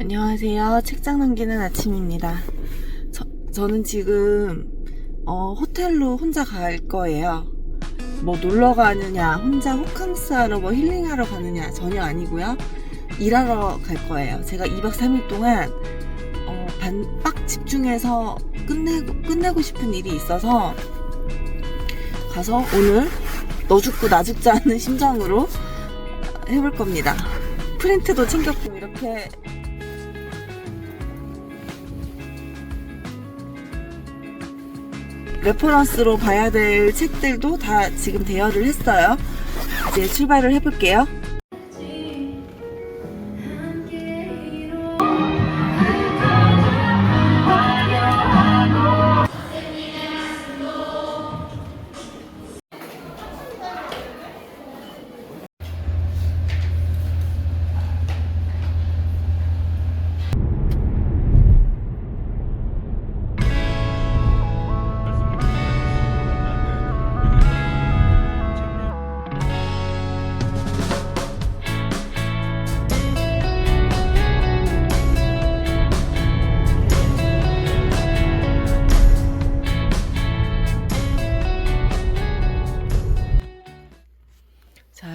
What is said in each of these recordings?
안녕하세요. 책장 넘기는 아침입니다. 저, 저는 지금 어, 호텔로 혼자 갈 거예요. 뭐 놀러 가느냐, 혼자 호캉스 하러 뭐 힐링하러 가느냐 전혀 아니고요. 일하러 갈 거예요. 제가 2박 3일 동안 어, 반, 빡 집중해서 끝내고, 끝내고 싶은 일이 있어서 가서 오늘 너 죽고 나 죽지 않는 심정으로 해볼 겁니다. 프린트도 챙겼고 이렇게 레퍼런스로 봐야 될 책들도 다 지금 대여를 했어요. 이제 출발을 해볼게요.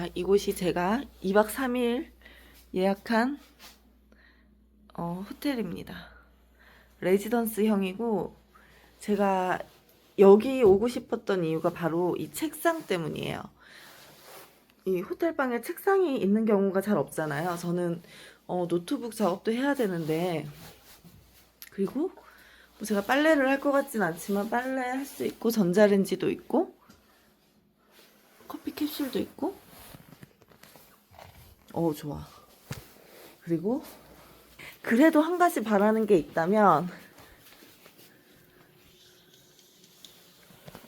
자, 이곳이 제가 2박 3일 예약한 어, 호텔입니다. 레지던스형이고 제가 여기 오고 싶었던 이유가 바로 이 책상 때문이에요. 이 호텔방에 책상이 있는 경우가 잘 없잖아요. 저는 어, 노트북 작업도 해야 되는데 그리고 뭐 제가 빨래를 할 것 같진 않지만 빨래 할 수 있고 전자레인지도 있고 커피 캡슐도 있고 어 좋아. 그리고 그래도 한 가지 바라는 게 있다면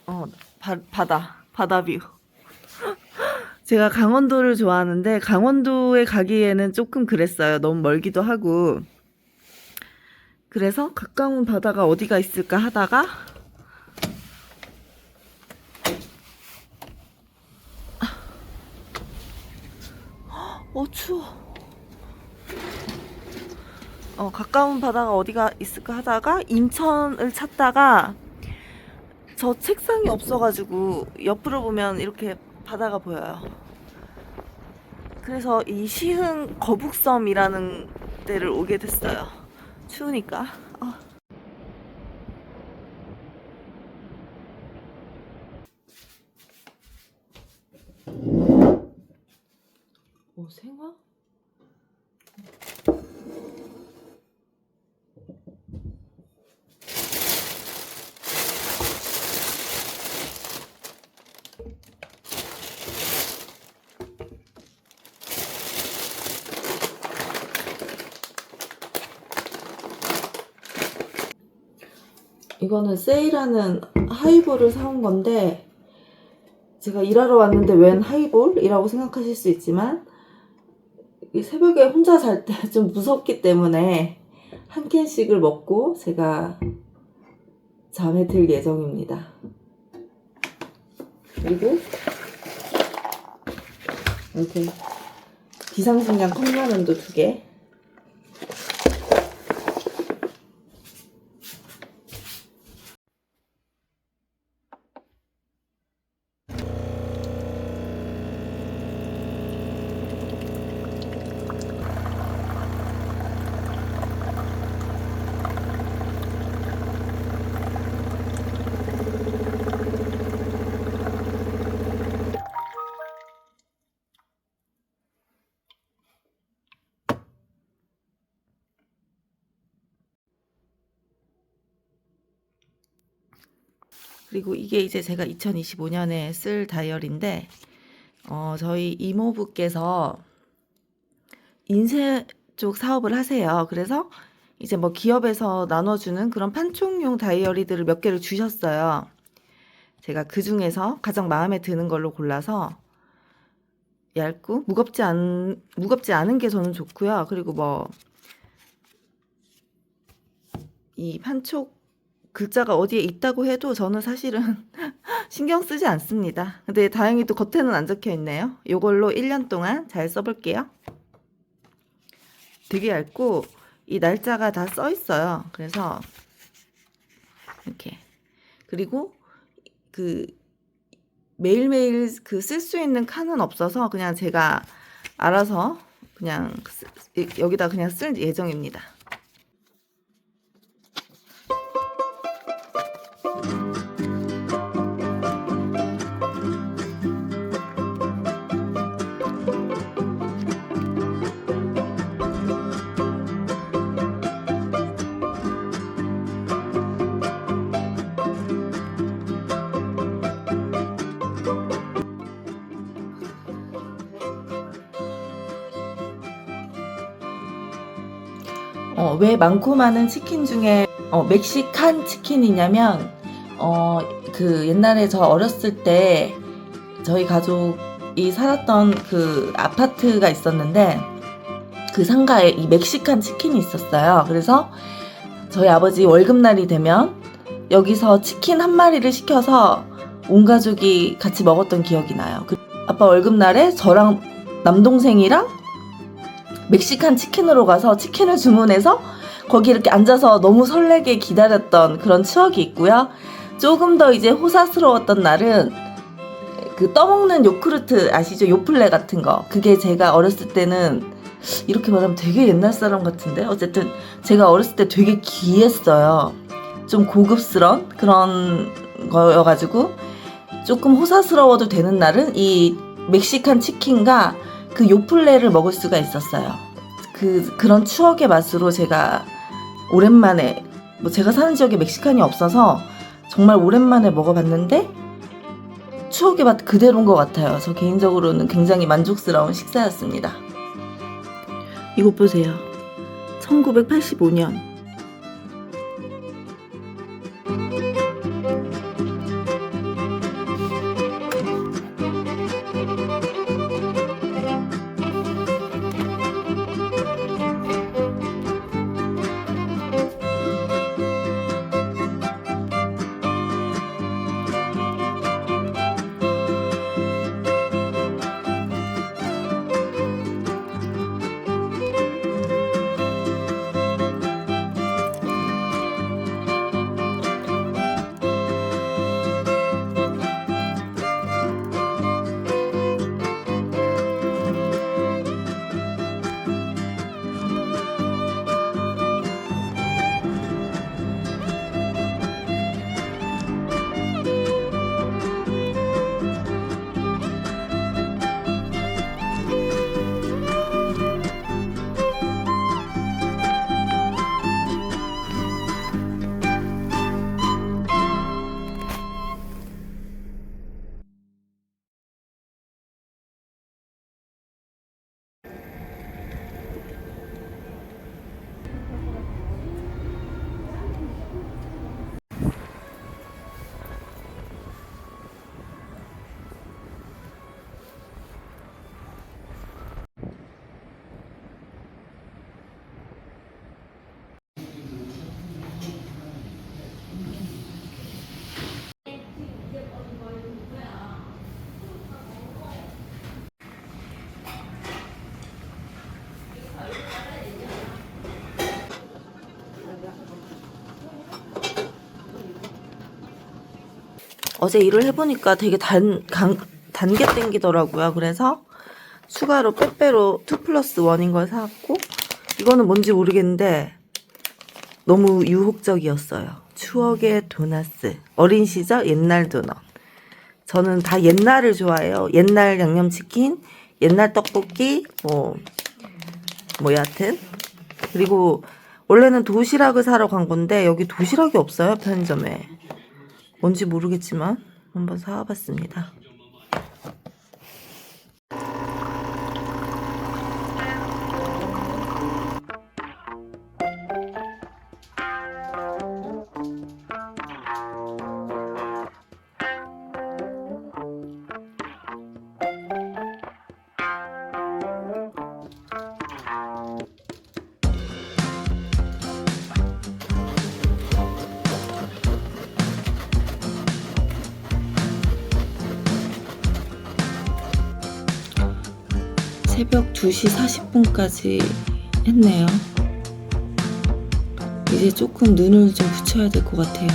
어 바, 바다 바다 뷰. 제가 강원도를 좋아하는데 강원도에 가기에는 조금 그랬어요. 너무 멀기도 하고. 그래서 가까운 바다가 어디가 있을까 하다가 어 추워. 어 가까운 바다가 어디가 있을까 하다가 인천을 찾다가 저 책상이 없어가지고 옆으로 보면 이렇게 바다가 보여요. 그래서 이 시흥 거북섬이라는 데를 오게 됐어요. 추우니까. 어. 어, 생화? 이거는 세일하는 하이볼을 사온 건데 제가 일하러 왔는데 웬 하이볼이라고 생각하실 수 있지만 이 새벽에 혼자 잘 때 좀 무섭기 때문에 한 캔씩을 먹고 제가 잠에 들 예정입니다. 그리고 이렇게 비상식량 컵라면도 두 개. 그리고 이게 이제 제가 2025년에 쓸 다이어리인데, 어, 저희 이모부께서 인쇄 쪽 사업을 하세요. 그래서 이제 뭐 기업에서 나눠주는 그런 판촉용 다이어리들을 몇 개를 주셨어요. 제가 그 중에서 가장 마음에 드는 걸로 골라서 얇고 무겁지 않, 무겁지 않은 게 저는 좋고요. 그리고 뭐, 이 판촉 글자가 어디에 있다고 해도 저는 사실은 신경 쓰지 않습니다. 근데 다행히 또 겉에는 안 적혀 있네요. 이걸로 1년 동안 잘 써볼게요. 되게 얇고 이 날짜가 다 써 있어요. 그래서 이렇게 그리고 그 매일매일 그 쓸 수 있는 칸은 없어서 그냥 제가 알아서 그냥 쓰- 여기다 그냥 쓸 예정입니다. 어, 왜 많고 많은 치킨 중에 어, 멕시칸 치킨이냐면 어, 그 옛날에 저 어렸을 때 저희 가족이 살았던 그 아파트가 있었는데 그 상가에 이 멕시칸 치킨이 있었어요. 그래서 저희 아버지 월급날이 되면 여기서 치킨 한 마리를 시켜서 온 가족이 같이 먹었던 기억이 나요. 그 아빠 월급날에 저랑 남동생이랑 멕시칸 치킨으로 가서 치킨을 주문해서 거기 이렇게 앉아서 너무 설레게 기다렸던 그런 추억이 있고요. 조금 더 이제 호사스러웠던 날은 그 떠먹는 요크루트 아시죠? 요플레 같은 거. 그게 제가 어렸을 때는 이렇게 말하면 되게 옛날 사람 같은데 어쨌든 제가 어렸을 때 되게 귀했어요. 좀 고급스러운 그런 거여가지고 조금 호사스러워도 되는 날은 이 멕시칸 치킨과 그 요플레를 먹을 수가 있었어요. 그 그런 추억의 맛으로 제가 오랜만에 뭐 제가 사는 지역에 멕시칸이 없어서 정말 오랜만에 먹어봤는데 추억의 맛 그대로인 것 같아요. 저 개인적으로는 굉장히 만족스러운 식사였습니다. 이것 보세요. 1985년. 어제 일을 해보니까 되게 단, 간, 단게 땡기더라고요. 그래서 추가로 빼빼로 2 플러스 1인 걸 사왔고, 이거는 뭔지 모르겠는데, 너무 유혹적이었어요. 추억의 도나스. 어린 시절 옛날 도넛. 저는 다 옛날을 좋아해요. 옛날 양념치킨, 옛날 떡볶이, 뭐, 뭐 여하튼. 그리고 원래는 도시락을 사러 간 건데, 여기 도시락이 없어요, 편의점에. 뭔지 모르겠지만 한번 사와봤습니다. 새벽 2시 40분까지 했네요. 이제 조금 눈을 좀 붙여야 될 것 같아요.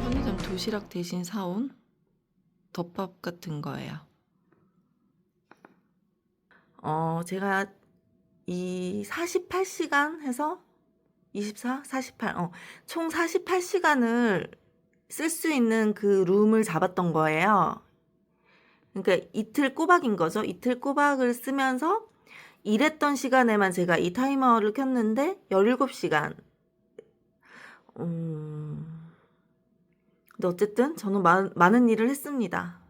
편의점 도시락 대신 사온 덮밥 같은 거예요. 어, 제가 이 48시간 해서 24, 48, 어, 총 48시간을 쓸 수 있는 그 룸을 잡았던 거예요. 그러니까 이틀 꼬박인 거죠. 이틀 꼬박을 쓰면서 일했던 시간에만 제가 이 타이머를 켰는데 17시간. 음, 근데 어쨌든 저는 많, 많은 일을 했습니다.